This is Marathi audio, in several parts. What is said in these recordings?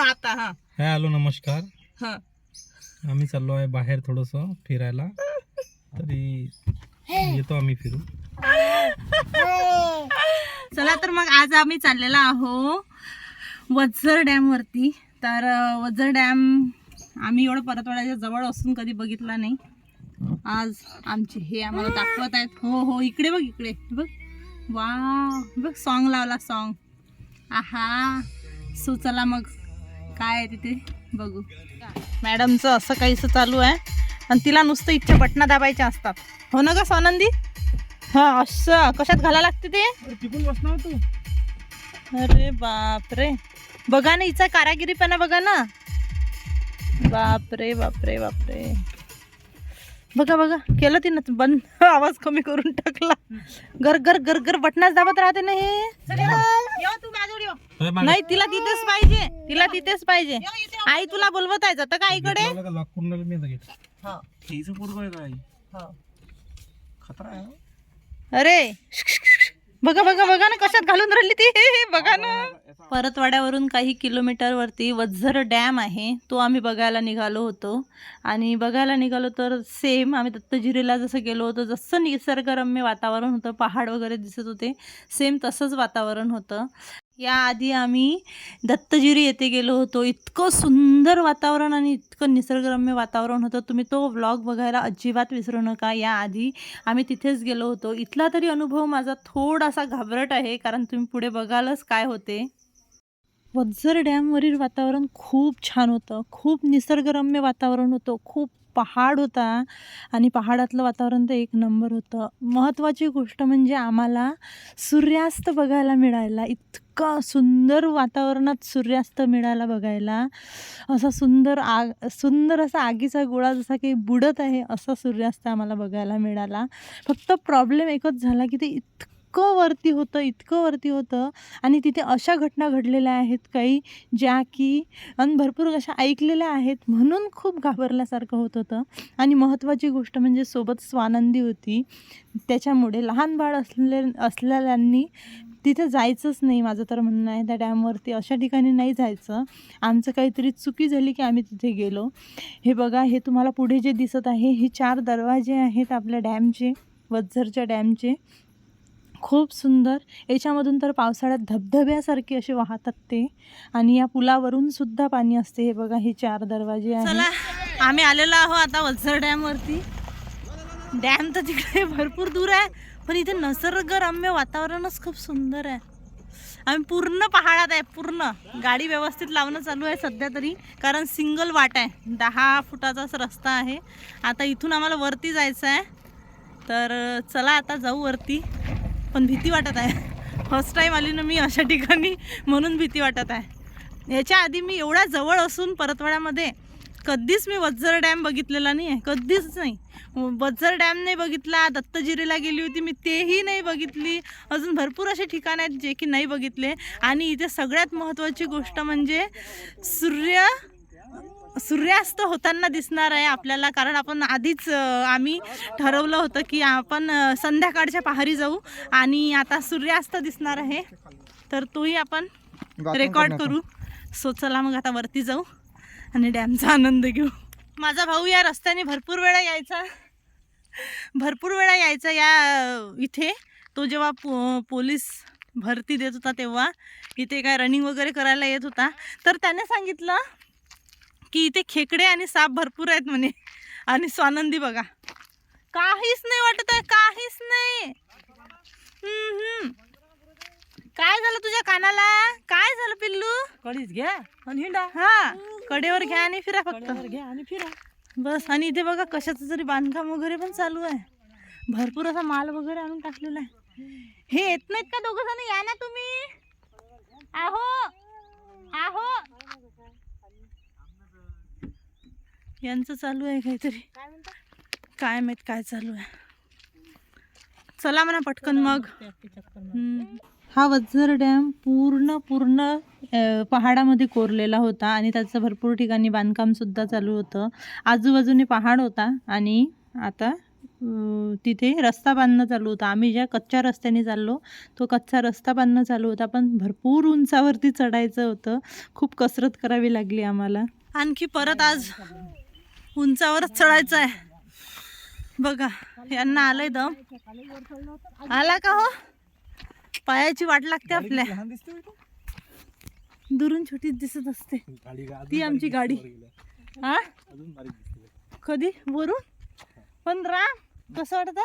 आता हा. हाय हॅलो नमस्कार. हा. आम्ही चाललो आहे बाहेर थोडस फिरायला. तरी येतो आम्ही फिरून. चला तर मग आज आम्ही चाललेलो आहो वज्जर डॅम वरती तर वज्जर डॅम आम्ही एवढं परतवाड्याच्या जवळ असून कधी बघितला नाही. आज आमचे हे आम्हाला दाखवत आहेत. हो हो इकडे बघ इकडे. बघ. वा बघ सॉन्ग लावला सॉन्ग आहा. सो चला मग. काय आहे तिथे? बघू. मॅडमचं असं काहीसं चालू आहे. आणि तिला नुसतं इच्छा बटणं दाबायच्या असतात. हो ना ग सोनंदी? हा असं. कशात घाला लागते ते? तू. अरे बापरे. बघा ना हिचा कारागिरीपणा बघा ना. बापरे बापरे बापरे. बघा बघा. केलं तिनं. बंद. आवाज कमी करून टाकला. गर गर गर गर बटनाच दाबत राहते ना हे. तू माझ्यावर ये. नाही तिला तिथेच पाहिजे. तिला तिथेच पाहिजे. आई तुला बोलवत आहे जातं का आईकडे. हो. आहे हो. अरे बघा बघा बघा ना कशात घालून राहिली ती. बघा ना. परतवाड्यावरून काही किलोमीटर वरती वज्झर डॅम आहे. तो आम्ही बघायला निघालो होतो. आणि बघायला निघालो तर सेम आम्ही दत्तजिरीला जसं गेलो होतो जसं निसर्गरम्य वातावरण होतं पहाड वगैरे दिसत होते सेम तसंच वातावरण होतं. याआधी आम्ही दत्तजिरी येथे गेलो होतो. इतकं सुंदर वातावरण आणि इतकं निसर्गरम्य वातावरण होतं. तुम्ही तो व्लॉग बघायला अजिबात विसरू नका. याआधी आम्ही तिथेच गेलो होतो. इथला तरी अनुभव माझा थोडासा घाबरट आहे कारण तुम्ही पुढे बघालच काय होते. वज्जर डॅमवरील वातावरण खूप छान होतं. खूप निसर्गरम्य वातावरण होतं. खूप पहाड होता आणि पहाडातलं वातावरण तर एक नंबर होतं. महत्त्वाची गोष्ट म्हणजे आम्हाला सूर्यास्त बघायला मिळायला. इतका सुंदर वातावरणात सूर्यास्त मिळाला बघायला. असा सुंदर आग सुंदर असा आगीचा गोळा जसा काही बुडत आहे असा सूर्यास्त आम्हाला बघायला मिळाला. फक्त प्रॉब्लेम एकच झाला की ते इतकं इतकं वरती होतं इतकं वरती होतं आणि तिथे अशा घटना घडलेल्या आहेत काही ज्या की आणि भरपूर अशा ऐकलेल्या आहेत म्हणून खूप घाबरल्यासारखं होत होतं. आणि महत्त्वाची गोष्ट म्हणजे सोबत स्वानंदी होती. त्याच्यामुळे लहान बाळ असले असलेल्यांनी तिथे जायचंच नाही माझं तर म्हणणं आहे. त्या डॅमवरती अशा ठिकाणी नाही जायचं. आमचं काहीतरी चुकी झाली की आम्ही तिथे गेलो. हे बघा हे तुम्हाला पुढे जे दिसत आहे हे चार दरवाजे आहेत आपल्या डॅमचे वज्झरच्या डॅमचे. खूप सुंदर. याच्यामधून तर पावसाळ्यात धबधब्यासारखे असे वाहतात ते. आणि या पुलावरून सुद्धा पाणी असते. हे बघा हे चार दरवाजे आहे आम्ही आलेलो आहो आता वलसर डॅमवरती. डॅम तर तिकडे भरपूर दूर आहे पण इथे निसर्गरम्य वातावरणच खूप सुंदर आहे. आम्ही पूर्ण पहाडात आहे पूर्ण. गाडी व्यवस्थित लावणं चालू आहे सध्या तरी कारण सिंगल वाट आहे. दहा फुटाचाच रस्ता आहे. आता इथून आम्हाला वरती जायचं आहे. तर चला आता जाऊ वरती. पण भीती वाटत आहे. फर्स्ट टाईम आली ना मी अशा ठिकाणी म्हणून भीती वाटत आहे. याच्या आधी मी एवढ्या जवळ असून परतवाड्यामध्ये कधीच मी वज्जर डॅम बघितलेला नाही आहे कधीच नाही. वज्जर डॅम नाही बघितला दत्तजिरीला गेली होती मी तेही नाही बघितली. अजून भरपूर असे ठिकाण आहेत जे की नाही बघितले. आणि इथे सगळ्यात महत्त्वाची गोष्ट म्हणजे सूर्य सूर्यास्त होताना दिसणार आहे आपल्याला कारण आपण आधीच आम्ही ठरवलं होतं की आपण संध्याकाळच्या पहारी जाऊ आणि आता सूर्यास्त दिसणार आहे. तर तोही आपण रेकॉर्ड करू. सो चला मग आता वरती जाऊ आणि डॅमचा आनंद घेऊ. माझा भाऊ या रस्त्याने भरपूर वेळा यायचा. भरपूर वेळा यायचा या इथे. तो जेव्हा पो पोलीस भरती देत होता तेव्हा इथे काय रनिंग वगैरे करायला येत होता. तर त्याने सांगितलं की इथे खेकडे आणि साप भरपूर आहेत म्हणे. आणि स्वानंदी बघा. काहीच नाही वाटत आहे काहीच नाही. काय झालं तुझ्या कानाला? काय झालं पिल्लू? कडीच घ्या आणि हिंडा. हा कडेवर घ्या आणि फिरा फक्त. घ्या आणि फिरा. बस आणि इथे बघा कशाचं तरी बांधकाम वगैरे पण चालू आहे. भरपूर असा माल वगैरे आणून टाकलेला आहे. हे येत नाहीत का दोघं जण? या ना तुम्ही. आहो. आहो. यांचं चालू आहे काहीतरी. काय माहीत काय चालू आहे. चला म्हणा पटकन मग. हा वज्जर डॅम पूर्ण पूर्ण पहाडामध्ये कोरलेला होता आणि त्याचं भरपूर ठिकाणी बांधकाम सुद्धा चालू होतं. आजूबाजूने पहाड होता आणि आता तिथे रस्ता बांधणं चालू होता. आम्ही ज्या कच्च्या रस्त्याने चाललो तो कच्चा रस्ता बांधणं चालू होता. पण भरपूर उंचावरती चढायचं होतं. खूप कसरत करावी लागली आम्हाला. आणखी परत आज उंचावरच चढायचं आहे बघा यांना आलंय दम. आला का हो? पायाची वाट लागते आपल्या. दुरून छोटीच दिसत असते. ती आमची गाडी. हा कधी? वरून? पण राम कसं वाटत?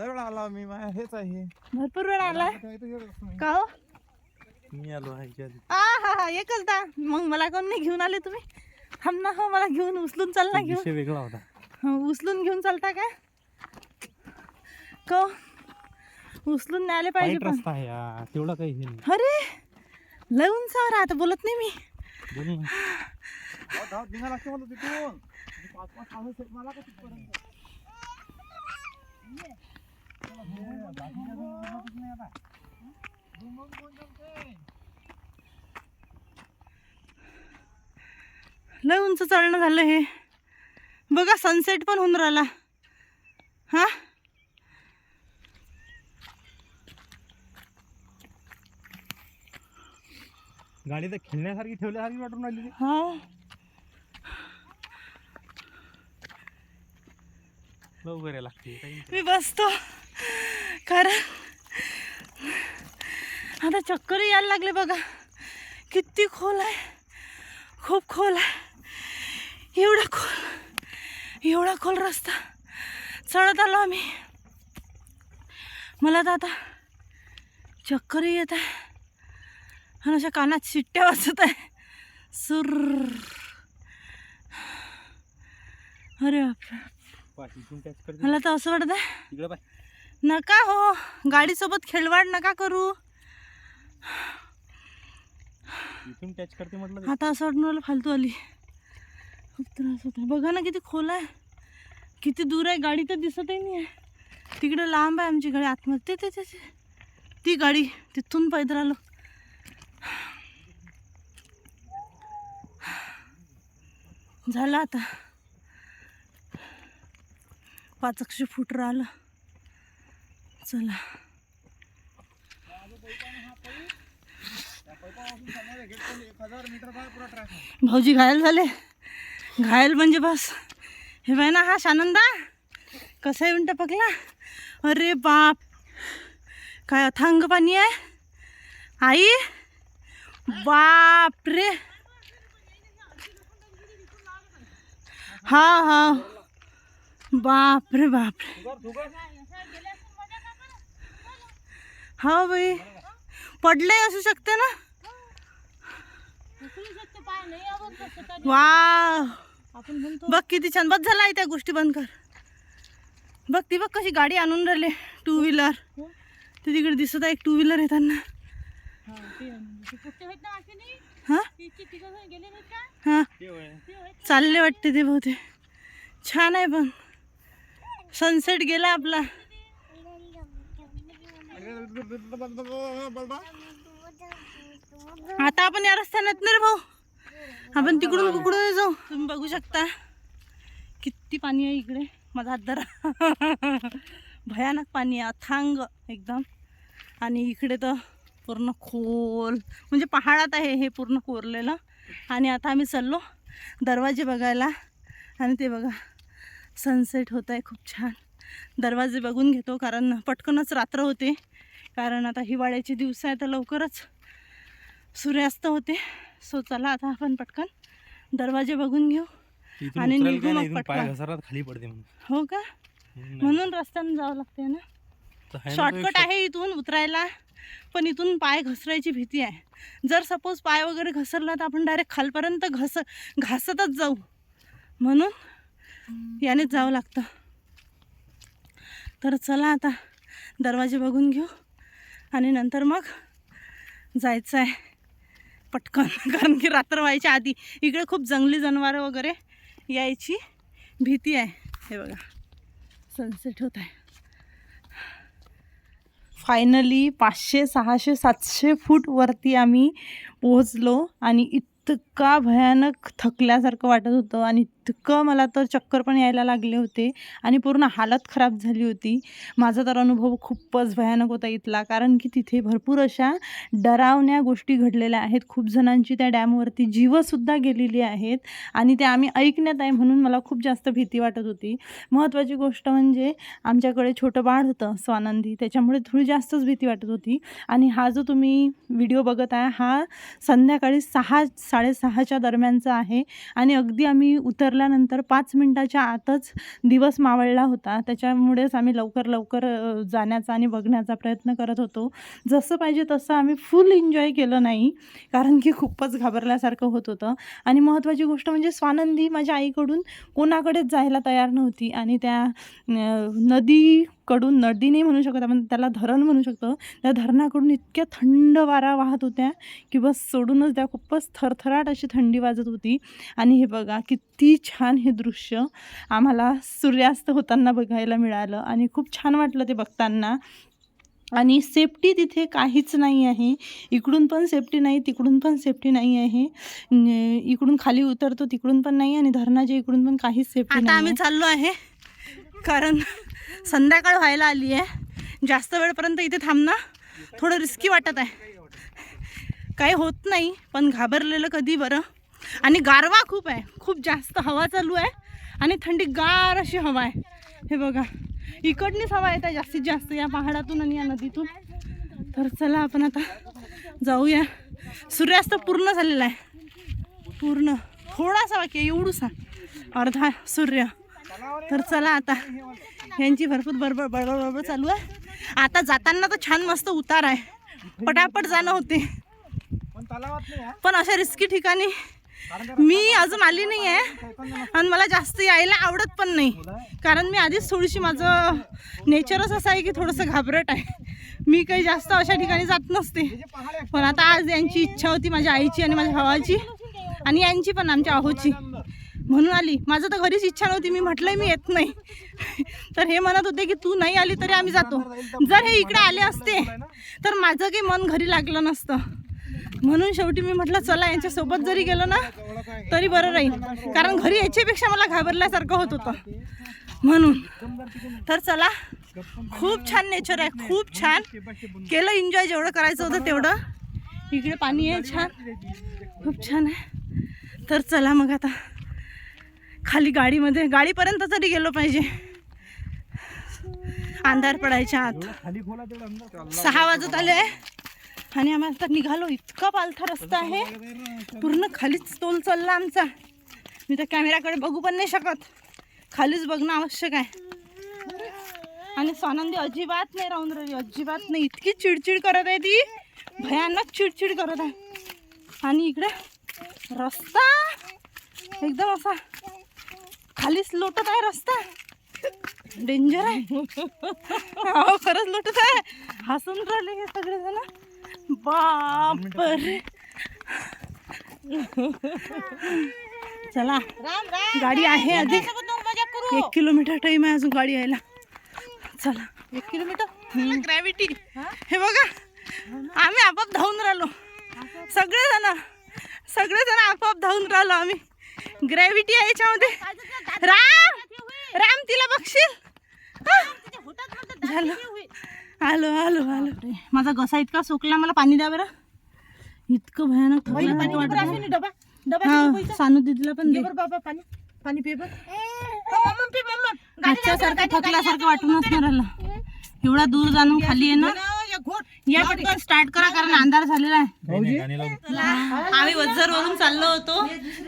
आला मी हेच आहे. भरपूर वेळ आला. का हो? मी आलो हा हा एकच दा मग मला कोण नाही घेऊन आले तुम्ही? थांब ना हो मला घेऊन उचलून चाल ना घेऊन. विषय वेगळा होता. हं, उचलून घेऊन चालता का को? उचलून न्यायला पाहिजे पण. हा. तेवढा काही हे नाही. अरे लय उंचावर आता बोलत नाही मी. दोन्ही लय उंच चढणं झालं हे. बघा सनसेट पण होऊन राहिला. हा? गाडी तर खेळण्यासारखी ठेवल्यासारखी वाटून राहिली. हा? लवकर लागते. मी बसतो. कारण आता चक्कर यायला लागले बघा. किती खोल आहे. खूप खोल आहे. एवढा खोल एवढा खोल रस्ता. चढत आलो आम्ही. मला तर आता चक्करही येत आहे. आणि अशा कानात शिट्ट्या वाजत आहे. सुर अरे बापरे. मला तर असं वाटत आहे नका हो. गाडीसोबत खेळवाड नका करू. इथून टॅच करते म्हटलं ते. आता असं वाटून मला फालतू आली. खूप त्रास होतो बघा ना किती खोल आहे. किती दूर आहे. गाडी तर दिसतही नाही आहे तिकडे लांब आहे आमची गाडी. आतमध्ये ते ते ती गाडी तिथून पैदल आलो. झालं आता. पाच एकशे फूट राहिलं. चला. भाऊजी घायल झाले. घायल म्हणजे बस. हे बाय ना हा शानंदा. कसा येऊन टपकला अरे बाप. काय अथांग पाणी आहे. आई. बाप रे हा हा. बाप रे बाप रे हा बाई. पडले असू शकते ना? वा बघ किती छान. बघ झाला त्या गोष्टी बंद कर. बघ ती बघ कशी गाडी आणून राहिले. टू व्हीलर ते तिकडे दिसत आहे एक टू व्हीलर येताना हा हा? चालले वाटते ते बहुते. छान आहे पण. सनसेट गेला आपला. आता आपण या रस्त्याने नाही रे भाऊ. आपण तिकडून कुकडून जाऊ? तुम्ही बघू शकता. किती पाणी आहे इकडे? माझा हात धरा भयानक पाणी आहे अथांग एकदम. आणि इकडे तर पूर्ण खोल. म्हणजे पहाडात आहे हे पूर्ण कोरलेलं. आणि आता आम्ही चाललो दरवाजे बघायला. आणि ते बघा सनसेट होत आहे खूप छान. दरवाजे बघून घेतो कारण पटकनच रात्र होते. कारण आता हिवाळ्याचे दिवस आहे तर लवकरच सूर्यास्त होते. सो चला आता आपण पटकन दरवाजे बघून घेऊ. आणि निघू मग पटकन. घसरात खाली पडते हो का? म्हणून रस्त्याने जावं लागते ना? शॉर्टकट आहे इथून उतरायला पण इथून पाय घसरायची भीती आहे. जर सपोज पाय वगैरे घसरला तर आपण डायरेक्ट खालपर्यंत घस घासतच जाऊ. म्हणून यानेच जावं लागतं. तर चला आता दरवाजे बघून घेऊ. आणि नंतर मग जायचं आहे पटकन कारण की रात्र व्हायच्या आधी. इकडे खूप जंगली जनावरं वगैरे यायची भीती आहे. हे बघा. सनसेट होत आहे. फायनली पाचशे सहाशे सातशे फूट वरती आम्ही पोहोचलो आणि इतका भयानक थकल्यासारखं वाटत होतं आणि इतकं मला तर चक्कर पण यायला लागले होते आणि पूर्ण हालत खराब झाली होती. माझा तर अनुभव खूपच भयानक होता इथला कारण की तिथे भरपूर अशा डरावण्या गोष्टी घडलेल्या आहेत. खूप जणांची त्या डॅमवरती जीवसुद्धा गेलेली आहेत आणि ते आम्ही ऐकण्यात आहे म्हणून मला खूप जास्त भीती वाटत होती. महत्त्वाची गोष्ट म्हणजे आमच्याकडे छोटं बाळ होतं स्वानंदी त्याच्यामुळे थोडी जास्तच भीती वाटत होती. आणि हा जो तुम्ही व्हिडिओ बघत आहे हा संध्याकाळी सहा साडेसहाच्या दरम्यानचं आहे. आणि अगदी आम्ही उतरल्यानंतर पाच मिनटाच्या आतच दिवस मावळला होता. त्याच्यामुळेच आम्ही लवकर लवकर जाण्याचा आणि बघण्याचा प्रयत्न करत होतो. जसं पाहिजे तसं आम्ही फुल एन्जॉय केलं नाही कारण की खूपच घाबरल्यासारखं होत होतं. आणि महत्त्वाची गोष्ट म्हणजे स्वानंदी माझ्या आईकडून कोणाकडेच जायला तयार नव्हती. आणि त्या नदी नदीकडून नदी नाही म्हणू शकत आपण त्याला धरण म्हणू शकतो. त्या धरणाकडून इतक्या थंड वारा वाहत होत्या की बस सोडूनच द्या खूपच थरथराट अशी थंडी वाजत होती. आणि हे बघा किती छान हे दृश्य आम्हाला सूर्यास्त होताना बघायला मिळालं आणि खूप छान वाटलं ते बघताना. आणि सेफ्टी तिथे काहीच नाही आहे. इकडून पण सेफ्टी नाही तिकडून पण सेफ्टी नाही आहे. इकडून खाली उतरतो तिकडून पण नाही आणि धरणाच्या इकडून पण काहीच सेफ्टी आता नाही आम्ही चाललो आहे. कारण संध्याकाळ व्हायला आली आहे. जास्त वेळपर्यंत इथे थांबणं थोडं रिस्की वाटत आहे. काही होत नाही पण घाबरलेलं कधी बरं? आणि गारवा खूप आहे. खूप जास्त हवा चालू आहे आणि थंडी गार अशी हवा आहे. हे बघा इकडनीच हवा येत आहे जास्तीत जास्त या पहाडातून आणि या नदीतून. तर चला आपण आता जाऊया. सूर्यास्त पूर्ण झालेला आहे. पूर्ण. थोडासा बाकी एवढूसा. अर्धा सूर्य. तर चला आता. यांची भरपूर बरोबर बडबड बडबड चालू आहे. आता जाताना तर छान मस्त उतार आहे. पटापट जाणं होते. पण अशा रिस्की ठिकाणी मी अजून आली नाही आहे आणि मला जास्त यायला आवडत पण नाही. कारण मी आधीच थोडीशी माझं नेचरच असं आहे की थोडंसं घाबरट आहे. मी काही जास्त अशा ठिकाणी जात नसते. पण आता आज यांची इच्छा होती माझ्या आईची आणि माझ्या भावाची. आणि यांची पण आमच्या आहोची. म्हणून आली. माझं तर घरीच इच्छा नव्हती. मी म्हटलंय मी येत नाही. तर हे म्हणत होते की तू नाही आली तरी आम्ही जातो. जर हे इकडे आले असते तर माझं काही मन घरी लागलं नसतं. म्हणून शेवटी मी म्हटलं चला यांच्यासोबत जरी गेलो ना तरी बरं राहील. कारण घरी याच्यापेक्षा मला घाबरल्यासारखं होत होतं. म्हणून. तर चला खूप छान नेचर आहे. खूप छान केलं एन्जॉय जेवढं करायचं होतं तेवढं. इकडे पाणी आहे छान. खूप छान आहे. तर चला मग आता. खाली गाडीमध्ये गाडीपर्यंत तरी गेलो पाहिजे. अंधार पडायच्या आत. सहा वाजत आले आणि आम्ही तर निघालो. इतका पालथा रस्ता आहे. पूर्ण खालीच तोल चालला आमचा. मी तर कॅमेऱ्याकडे बघू पण नाही शकत. खालीच बघणं आवश्यक आहे. आणि स्वानंदी अजिबात नाही राहून राहिली. अजिबात नाही. इतकी चिडचिड करत आहे ती. भयानक चिडचिड करत आहे. आणि इकडे रस्ता. एकदम असा खालीच लोटत आहे रस्ता. डेंजर आहे. हो खरंच लोटत आहे. हसून राहिले हे सगळेजण. बापरे. चला. गाडी आहे अधिक एक किलोमीटर टाइम आहे अजून गाडी यायला. चला. एक किलोमीटर? ग्रॅव्हिटी हे? बघा. आम्ही आपोआप धावून राहिलो. सगळेजण. सगळेजण आपोआप धावून राहिलो आम्ही. ग्रॅव्हिटी आहे याच्यामध्ये. राम! राम तिला बघशील? हा? झालं. आलो आलो आलो. माझा घसा इतका सोकला मला पाणी द्या बरं. इतकं भयानक हा सानू दिदीला पण दे. पाणी. पाणी पे आजच्यासारखं थकल्यासारखं वाटून असणार राहिलं. एवढा दूर जाणून खाली आहे ना. या पटकन स्टार्ट करा कारण अंधार झालेला आहे. आम्ही वज्जर वरून चाललो होतो.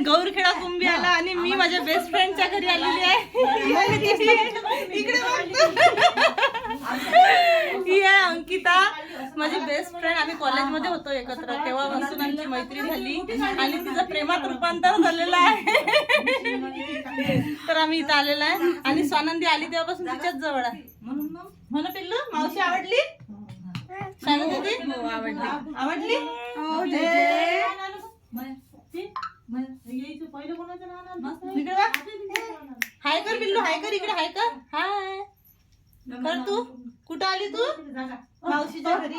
गौरखेडा कुंभी आला आणि मी माझ्या बेस्ट फ्रेंडच्या घरी आलेली आहे. इकडे ही आहे अंकिता. माझी बेस्ट फ्रेंड आम्ही कॉलेजमध्ये होतो एकत्र. तेव्हापासून आमची मैत्री झाली आणि तिचं प्रेमात रूपांतर झालेलं आहे. तर आम्ही इथं आलेलो आहे. आणि स्वानंदी आली तेव्हापासून तिच्याच जवळ आहे. हो ना पिल्लू? मावशी आवडली? सांगू दीदी आवडली आवडली इकडे बघ. हाय कर पिल्लू हाय कर इकडे हाय कर हाय कर तू कुठं आली तू मावशीच्या घरी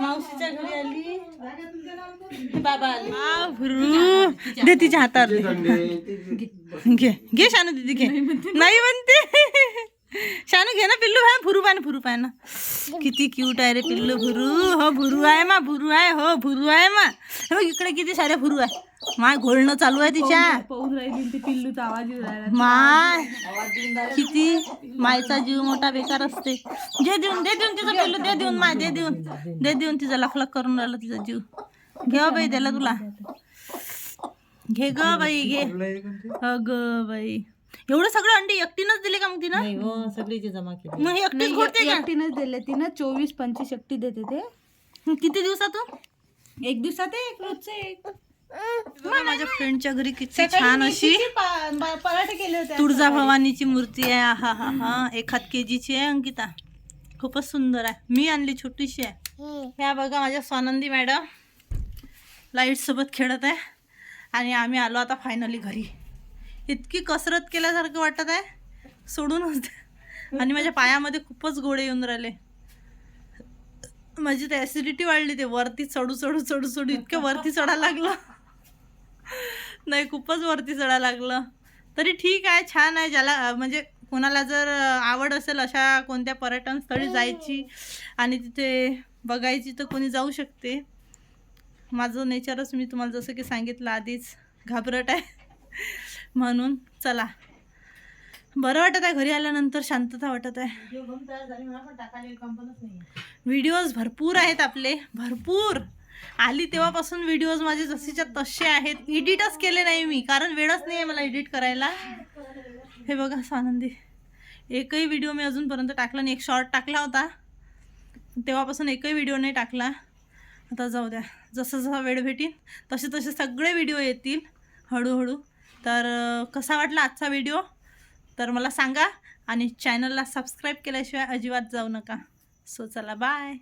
मावशीच्या घरी आली हे बाबा आले. दे तिच्या हातात घे घे शानू दीदी घे नाही म्हणते शानू घे ना पिल्लू भाई भुरू पाय ना भुरू पाय ना किती क्यूट आहे रे पिल्लू. भुरू हो भुरू आहे मा भुरू आहे हो भुरू आहे मा. हे बघ इकडे किती सारे भुरू आहे. माय घोळणं चालू आहे तिच्या. माय किती मायचा जीव मोठा बेकार असते दे देऊन दे देऊन तिचं पिल्लू दे देऊन माय दे देऊन. दे देऊन तिचा लखलख करून राहिला तिचा जीव. घे हो बाई त्याला तुला. घे ग बाई घे. अग बाई. एवढं सगळं अंडी एकटीनच दिले का मग तिनं? हो सगळीची जमा केली. मग हे एकटीच घोडते का? एकटीनंच दिले तिनं चोवीस पंचवीस एकटी देते ते. किती दिवसातून? एक दिवसात एक रोजचे एक बघा, माझ्या फ्रेंडच्या घरी किती छान अशी पराठे केले होते तुळजा भवानीची मूर्ती आहे. हा हा हा एखाद के जीची आहे अंकिता. खूपच सुंदर आहे. मी आणली छोटीशी आहे. ह्या बघा माझ्या स्वानंदी मॅडम. लाइट सोबत खेळत आहे. आणि आम्ही आलो आता फायनली घरी. इतकी कसरत केल्यासारखं वाटत आहे. सोडूनच दे. आणि माझ्या पायामध्ये खूपच गोळे येऊन राहिले. माझी तर ॲसिडिटी वाढली ते. वरती चढू चढू चढू चढू इतकं वरती चढायला लागलं. नाही खूपच वरती चढायला लागलं. तरी ठीक आहे छान आहे. ज्याला म्हणजे कोणाला जर आवड असेल अशा कोणत्या पर्यटन स्थळी जायची आणि तिथे बघायची तर कोणी जाऊ शकते. माझं नेचरच मी तुम्हाला जसं की सांगितलं आधीच घाबरट आहे. म्हणून चला. बरं वाटत आहे घरी आल्यानंतर शांतता वाटत आहे. व्हिडिओज भरपूर आहेत आपले भरपूर. आली तेव्हापासून व्हिडिओज माझे जसेच्या तसे आहेत. एडिटच केले नाही मी कारण वेळच नाही आहे मला एडिट करायला. हे बघा स्वानंदी एकही व्हिडिओ मी अजूनपर्यंत टाकला नाही. एक शॉर्ट टाकला होता. तेव्हापासून एकही व्हिडिओ नाही टाकला. आता जाऊ द्या. जसं जसा वेळ भेटीन तसे तसे सगळे व्हिडिओ येतील. हळूहळू. तर कसा वाटला आजचा व्हिडिओ? तर मला सांगा आणि चॅनलला सबस्क्राईब केल्याशिवाय अजिबात जाऊ नका. सो चला बाय.